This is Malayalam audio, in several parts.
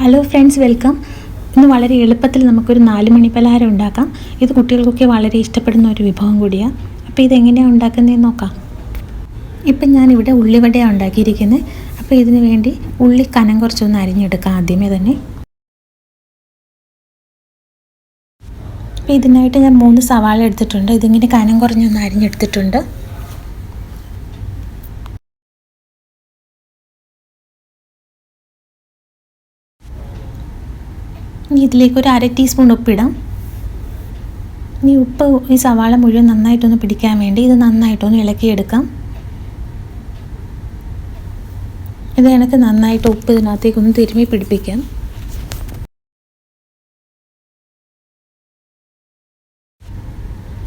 ഹലോ ഫ്രണ്ട്സ് വെൽക്കം ഇന്ന് വളരെ എളുപ്പത്തിൽ നമുക്കൊരു നാല് മണി പലഹാരം ഉണ്ടാക്കാം. ഇത് കുട്ടികൾക്കൊക്കെ വളരെ ഇഷ്ടപ്പെടുന്ന ഒരു വിഭവം കൂടിയാണ് അപ്പോൾ ഇതെങ്ങനെയാണ് ഉണ്ടാക്കുന്നതെന്ന് നോക്കാം. ഇപ്പം ഞാനിവിടെ ഉള്ളിവടയാണ് ഉണ്ടാക്കിയിരിക്കുന്നത് അപ്പോൾ ഇതിന് വേണ്ടി ഉള്ളി കനം കുറച്ചൊന്ന് അരിഞ്ഞെടുക്കാം ആദ്യമേ തന്നെ. അപ്പോൾ ഇതിനായിട്ട് ഞാൻ മൂന്ന് സവാള എടുത്തിട്ടുണ്ട്. ഇതിങ്ങനെ കനം കുറഞ്ഞൊന്ന് അരിഞ്ഞെടുത്തിട്ടുണ്ട്. ഇനി ഇതിലേക്ക് ഒരു അര ടീസ്പൂൺ ഉപ്പിടാം. ഇനി ഉപ്പ് ഈ സവാള മുഴുവൻ നന്നായിട്ടൊന്ന് പിടിക്കാൻ വേണ്ടി ഇത് നന്നായിട്ടൊന്ന് ഇളക്കിയെടുക്കാം. ഇത് കണക്ക് നന്നായിട്ട് ഉപ്പ് ഇതിനകത്തേക്കൊന്ന് തിരുമ്മി പിടിപ്പിക്കാം.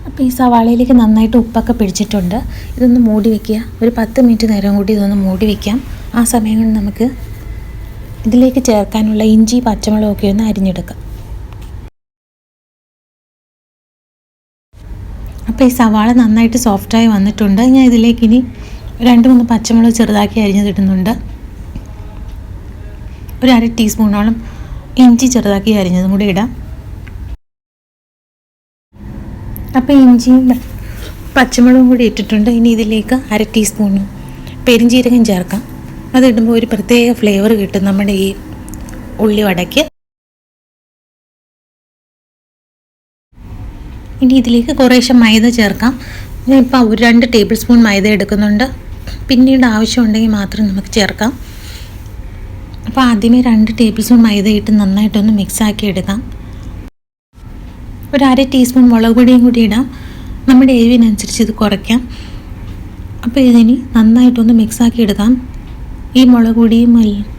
അപ്പോൾ ഈ സവാളയിലേക്ക് നന്നായിട്ട് ഉപ്പൊക്കെ പിടിച്ചിട്ടുണ്ട്. ഇതൊന്ന് മൂടി വയ്ക്കുക ഒരു പത്ത് മിനിറ്റ് നേരം കൂടി ഇതൊന്ന് മൂടി വയ്ക്കാം ആ സമയം കൊണ്ട് നമുക്ക് ഇതിലേക്ക് ചേർക്കാനുള്ള ഇഞ്ചി പച്ചമുളകൊക്കെ ഒന്ന് അരിഞ്ഞെടുക്കാം. അപ്പോൾ ഈ സവാള നന്നായിട്ട് സോഫ്റ്റായി വന്നിട്ടുണ്ട്. ഞാൻ ഇതിലേക്ക് ഇനി രണ്ട് മൂന്ന് പച്ചമുളക് ചെറുതാക്കി അരിഞ്ഞതിടുന്നുണ്ട്. ഒരു അര ടീസ്പൂണോളം ഇഞ്ചി ചെറുതാക്കി അരിഞ്ഞതും കൂടി ഇടാം. അപ്പോൾ ഇഞ്ചിയും പച്ചമുളകും കൂടി ഇട്ടിട്ടുണ്ട്. ഇനി ഇതിലേക്ക് അര ടീസ്പൂൺ പെരിഞ്ചീരകം ചേർക്കാം. അതിടുമ്പോൾ ഒരു പ്രത്യേക ഫ്ലേവർ കിട്ടും നമ്മുടെ ഈ ഉള്ളി വടയ്ക്ക് ഇനി ഇതിലേക്ക് കുറേശ്ശെ മൈദ ചേർക്കാം. ഞാൻ ഇപ്പോൾ ഒരു രണ്ട് ടേബിൾ സ്പൂൺ മൈദ എടുക്കുന്നുണ്ട്. പിന്നീട് ആവശ്യമുണ്ടെങ്കിൽ മാത്രം നമുക്ക് ചേർക്കാം. അപ്പോൾ ആദ്യമേ രണ്ട് ടേബിൾ സ്പൂൺ മൈദ ഇട്ട് നന്നായിട്ടൊന്ന് മിക്സ് ആക്കി എടുക്കാം. ഒരു അര ടീസ്പൂൺ മുളക് പൊടിയും കൂടി ഇടാം. നമ്മുടെ എരിവിനനുസരിച്ച് ഇത് കുറയ്ക്കാം. അപ്പോൾ ഇതിനി നന്നായിട്ടൊന്ന് മിക്സാക്കി എടുക്കാം. ഈ മുളക് പൊടിയും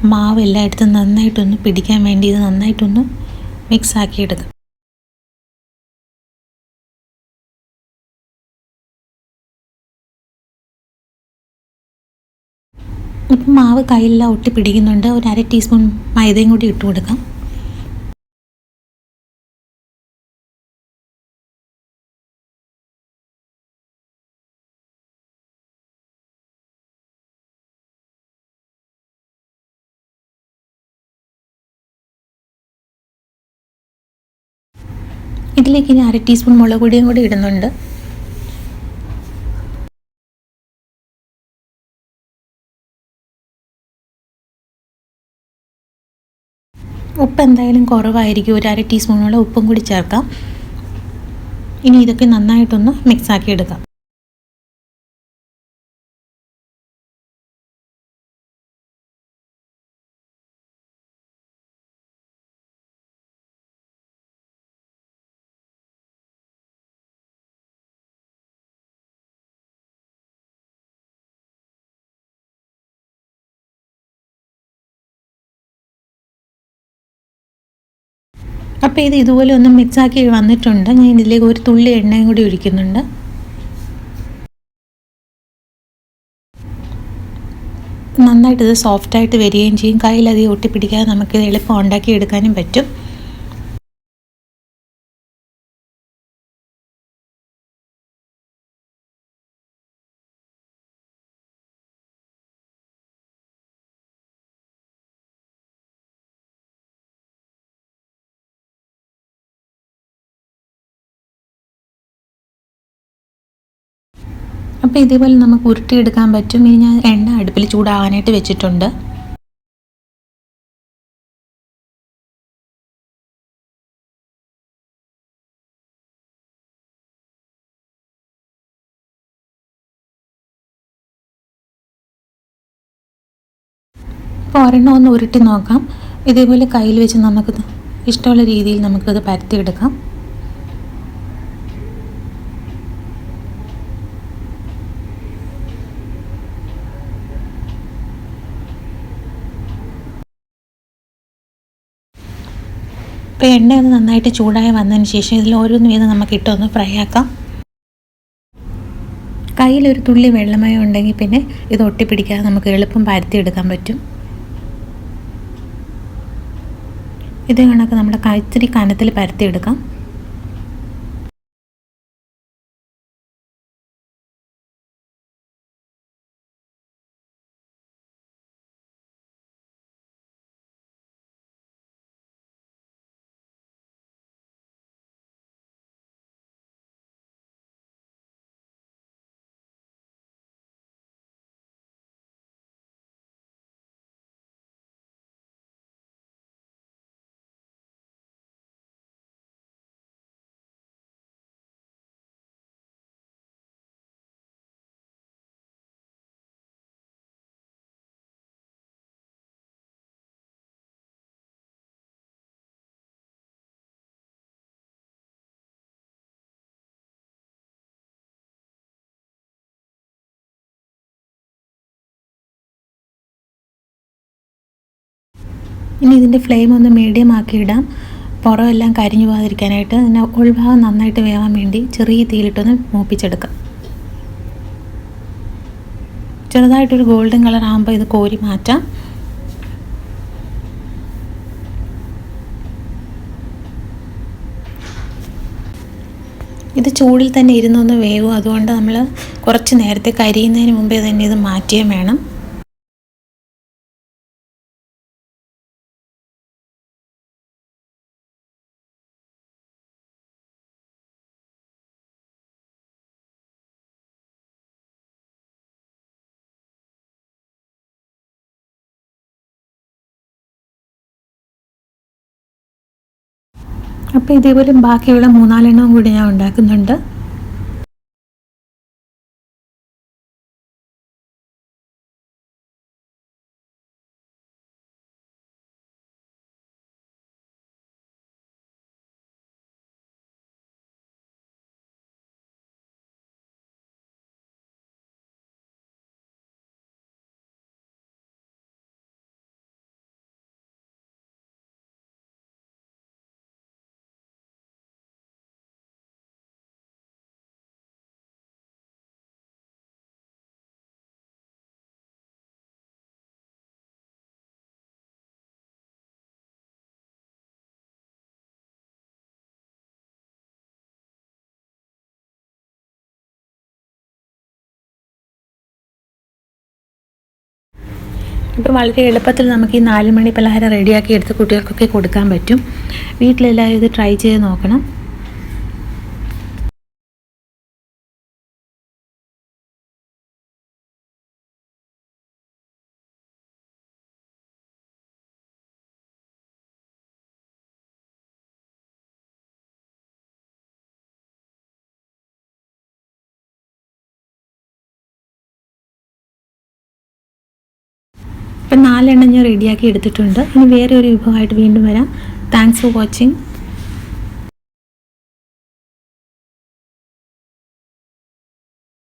മാവ് എല്ലായിടത്തും നന്നായിട്ടൊന്ന് പിടിക്കാൻ വേണ്ടി ഇത് നന്നായിട്ടൊന്ന് മിക്സ് എടുക്കാം. ഇപ്പം മാവ് കയ്യിലെല്ലാം ഒട്ടി പിടിക്കുന്നുണ്ട് ഒരു അര ടീസ്പൂൺ മൈദയും കൂടി ഇട്ട് കൊടുക്കാം ഇതിലേക്ക് ഇനി അര ടീസ്പൂൺ മുളക് പൊടിയും കൂടി ഇടുന്നുണ്ട്. ഉപ്പ് എന്തായാലും കുറവായിരിക്കും. ഒരു അര ടീസ്പൂണോളം ഉപ്പും കൂടി ചേർക്കാം. ഇനി ഇതൊക്കെ നന്നായിട്ടൊന്ന് മിക്സാക്കി എടുക്കാം. അപ്പോൾ ഇത് ഇതുപോലെ ഒന്ന് മിക്സാക്കി വന്നിട്ടുണ്ട്. ഞാൻ ഇതിലേക്ക് ഒരു തുള്ളി എണ്ണയും കൂടി ഒഴിക്കുന്നുണ്ട്. നന്നായിട്ട് ഇത് സോഫ്റ്റായിട്ട് വരികയും ചെയ്യും. കയ്യിലധികം ഒട്ടിപ്പിടിക്കാതെ നമുക്ക് എളുപ്പം ഉണ്ടാക്കി എടുക്കാനും പറ്റും. അപ്പോൾ ഇതേപോലെ നമുക്ക് ഉരുട്ടിയെടുക്കാൻ പറ്റും. ഇനി ഞാൻ എണ്ണ അടുപ്പിൽ ചൂടാകാനായിട്ട് വെച്ചിട്ടുണ്ട്. ഒരെണ്ണം ഒന്ന് ഉരുട്ടി നോക്കാം. ഇതേപോലെ കയ്യിൽ വെച്ച് നമുക്കത് ഇഷ്ടമുള്ള രീതിയിൽ നമുക്കത് പരത്തിയെടുക്കാം. ഇപ്പോൾ എണ്ണ ഒന്ന് നന്നായിട്ട് ചൂടായി വന്നതിന് ശേഷം ഇതിൽ ഓരോന്ന് വീതം നമുക്ക് ഇട്ടൊന്ന് ഫ്രൈ ആക്കാം. കയ്യിലൊരു തുള്ളി വെള്ളമയം ഉണ്ടെങ്കിൽ പിന്നെ ഇത് ഒട്ടിപ്പിടിക്കാതെ നമുക്ക് എളുപ്പം പരത്തിയെടുക്കാൻ പറ്റും. ഇത് കണക്ക് നമ്മുടെ കൈത്തിരി കനത്തിൽ പരത്തിയെടുക്കാം. ഇനി ഇതിന്റെ ഫ്ലെയിം ഒന്ന് മീഡിയം ആക്കി ഇടാം. പുറമെല്ലാം കരിഞ്ഞു പോകാതിരിക്കാനായിട്ട് അതിന്റെ ഉൾഭാഗം നന്നായിട്ട് വേവാൻ വേണ്ടി ചെറിയ തീയിലിട്ടൊന്ന് മൂപ്പിച്ചെടുക്കാം. ചെറുതായിട്ടൊരു ഗോൾഡൻ കളർ ആകുമ്പോൾ ഇത് കോരി മാറ്റാം. ഇത് ചൂടിൽ തന്നെ ഇരുന്നൊന്ന് വേവും. അതുകൊണ്ട് നമ്മൾ കുറച്ച് നേരത്തെ കരിയുന്നതിന് മുമ്പേ തന്നെ ഇത് മാറ്റിയേ വേണം. അപ്പോൾ ഇതേപോലെ ബാക്കിയുള്ള മൂന്നാലെണ്ണവും കൂടി ഞാൻ ഉണ്ടാക്കുന്നുണ്ട്. ഇപ്പം വളരെ എളുപ്പത്തിൽ നമുക്ക് ഈ നാല് മണി പലഹാരം റെഡിയാക്കി എടുത്ത് കുട്ടികൾക്കൊക്കെ കൊടുക്കാൻ പറ്റും. വീട്ടിലെല്ലാവരും ഇത് ട്രൈ ചെയ്ത് നോക്കണം. ഇപ്പം നാലെണ്ണം ഞാൻ റെഡിയാക്കി എടുത്തിട്ടുണ്ട്. ഇനി വേറെ ഒരു വിഭവമായിട്ട് വീണ്ടും വരാം. Thanks for watching